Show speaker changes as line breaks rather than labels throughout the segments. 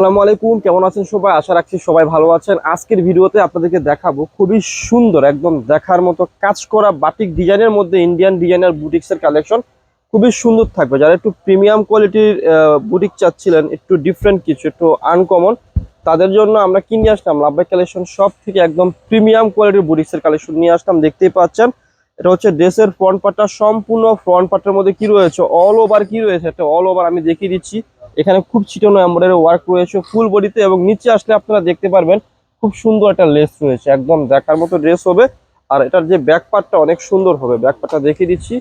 আসসালামু আলাইকুম, কেমন আছেন সবাই? আশা রাখছি সবাই ভালো আছেন। আজকের ভিডিওতে আপনাদেরকে দেখাবো খুবই সুন্দর, একদম দেখার মতো কাজ করা বাটিক ডিজাইনের মধ্যে ইন্ডিয়ান ডিজাইনার বুটিক্সের কালেকশন খুবই সুন্দর থাকবে। যারা একটু প্রিমিয়াম কোয়ালিটির বুটিক চাচ্ছিলেন, একটু ডিফারেন্ট কিছু, একটু আনকমন তাদের জন্য আমরা কি নিয়ে আসলাম। লাভবাই কালেকশন সব থেকে একদম প্রিমিয়াম কোয়ালিটির বুটিক্সের কালেকশন নিয়ে আসলাম। দেখতেই পাচ্ছেন, এটা হচ্ছে ড্রেসের ফ্রন্ট পার্টটা সম্পূর্ণ ফ্রন্ট পার্টের মধ্যে কি রয়েছে? অল ওভার কি রয়েছে? একটা অল ওভার আমি দেখিয়ে দিচ্ছি। এখানে খুব ছিটানো এমব্রয়ডারি ওয়ার্ক রয়েছে ফুল বডিতে এবং নিচে আসলে আপনারা দেখতে পারবেন, খুব সুন্দর একটা লেস রয়েছে, একদম দেখার মতো ড্রেস হবে। আর এটার যে ব্যাক পার্টটা অনেক সুন্দর হবে ব্যাক পার্টটা দেখিয়ে দিচ্ছি।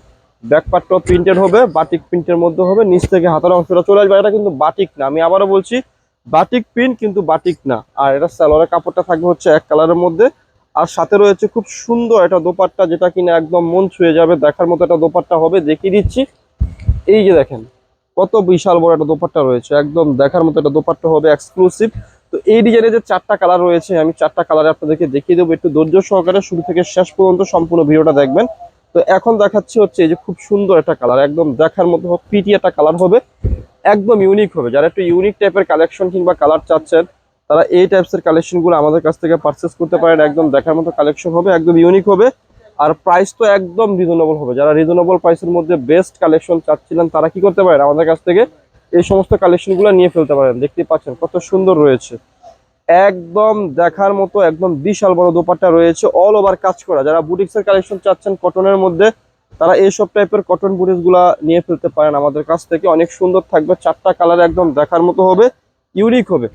ব্যাক পার্টটাও প্রিন্টেড হবে বাটিক প্রিন্টের মধ্যে হবে, নিচ থেকে হাতের অংশটা চলে আসবে এটা কিন্তু বাটিক না। আমি আবারও বলছি বাটিক প্রিন্ট কিন্তু বাটিক না। আর এটা সালোয়ারের কাপড়টা থাকবে হচ্ছে এক কালারের মধ্যে। আর সাথে রয়েছে খুব সুন্দর একটা দোপাট্টা, যেটা কিনা একদম মন ছুঁয়ে যাবে, দেখার মতো একটা দোপাট্টা হবে, দেখিয়ে দিচ্ছি। এই যে দেখেন কত বিশাল বড় একটা দোপাট্টা রয়েছে। একদম দেখার মতো একটা দোপাট্টা হবে এক্সক্লুসিভ তো এই ডিজাইনের যে চারটা কালার রয়েছে, আমি চারটা কালারে আপনাদেরকে দেখিয়ে দেবো। একটু ধৈর্য সহকারে শুরু থেকে শেষ পর্যন্ত সম্পূর্ণ ভিডিওটা দেখবেন। তো এখন দেখাচ্ছি হচ্ছে এই যে খুব সুন্দর একটা কালার একদম দেখার মতো পিটি একটা কালার হবে। একদম ইউনিক হবে। যারা একটু ইউনিক টাইপের কালেকশন কিংবা কালার চাচ্ছেন, তারা এই টাইপসের কালেকশনগুলো আমাদের কাছ থেকে পারচেস করতে পারেন। একদম দেখার মতো কালেকশন হবে, একদম ইউনিক হবে। আর প্রাইস তো একদম রিজনেবল হবে। যারা রিজনেবল প্রাইসের মধ্যে বেস্ট কালেকশন চাচ্ছিলেন, তারা কি করতে পারেন? আমাদের কাছ থেকে এই সমস্ত কালেকশনগুলো নিয়ে ফেলতে পারেন। দেখতে পাচ্ছেন কত সুন্দর রয়েছে। একদম দেখার মতো, একদম বিশাল বড় দোপাট্টা রয়েছে অল ওভার কাজ করা। যারা বুটিক্সের কালেকশন চাচ্ছেন কটনের মধ্যে, তারা এইসব টাইপের কটন বুটিক্সগুলা নিয়ে ফেলতে পারেন আমাদের কাছ থেকে। অনেক সুন্দর থাকবে, চারটা কালার একদম দেখার মতো হবে ইউনিক হবে।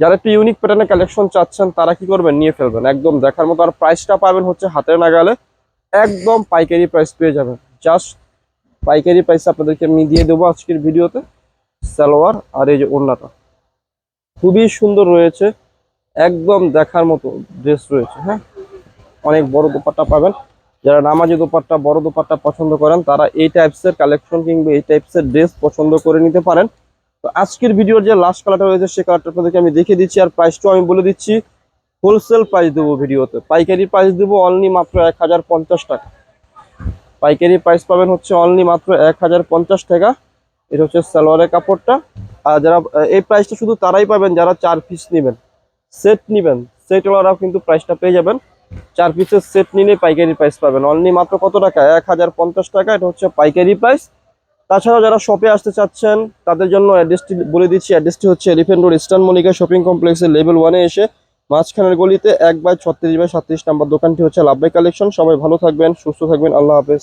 যারা একটু ইউনিক প্যাটার্নের কালেকশন চাচ্ছেন, তারা কি করবেন? নিয়ে ফেলবেন। একদম দেখার মতো। আর প্রাইসটা পাবেন হচ্ছে হাতের নাগালে। একদম পাইকারি প্রাইস পেয়ে যাবেন। জাস্ট পাইকারি প্রাইস আপনাদেরকে আমি দিয়ে দেবো আজকের ভিডিওতে সালোয়ার আর এই যে ওড়নাটা খুবই সুন্দর রয়েছে, একদম দেখার মতো ড্রেস রয়েছে হ্যাঁ? অনেক বড় দোপাট্টা পাবেন। যারা নামাজি দোপাট্টা, বড় দোপাট্টা পছন্দ করেন, তারা এই টাইপসের কালেকশন কিংবা এই টাইপসের ড্রেস পছন্দ করে নিতে পারেন। তো আজকের ভিডিওর যে লাস্ট কালারটা রয়েছে, সে কালারটা আপনাদেরকে আমি দেখিয়ে দিচ্ছি, আর প্রাইসটাও আমি বলে দিচ্ছি। হোলসেল প্রাইস দেবো ভিডিওতে। পাইকারি প্রাইস দেবো অনলি মাত্র এক হাজার পঞ্চাশ টাকা। পাইকারি প্রাইস পাবেন হচ্ছে অনলি মাত্র এক হাজার পঞ্চাশ টাকা। এটা হচ্ছে সালোয়ারের কাপড়টা। আর যারা, এই প্রাইসটা শুধু তারাই পাবেন, যারা চার পিস নেবেন। সেট নেবেন। সেট ওয়ালারাও কিন্তু প্রাইসটা পেয়ে যাবেন। চার পিসের সেট নিলে পাইকারি প্রাইস পাবেন। অনলি মাত্র কত টাকা? এক হাজার পঞ্চাশ টাকা। এটা হচ্ছে পাইকারি প্রাইস তাছাড়াও যারা শপে আসতে চাচ্ছেন, তাদের জন্য অ্যাড্রেসটি বলে দিচ্ছি। অ্যাড্রেসটি হচ্ছে elephant road eastern Mallika shopping কমপ্লেক্সের লেভেল ওয়ানে এসে মাঝখানের গলিতে এক বাই ছত্রিশ বাই সাতত্রিশ নাম্বার দোকানটি হচ্ছে লাভবাই কালেকশন। সবাই ভালো থাকবেন, সুস্থ থাকবেন। আল্লাহ হাফেজ।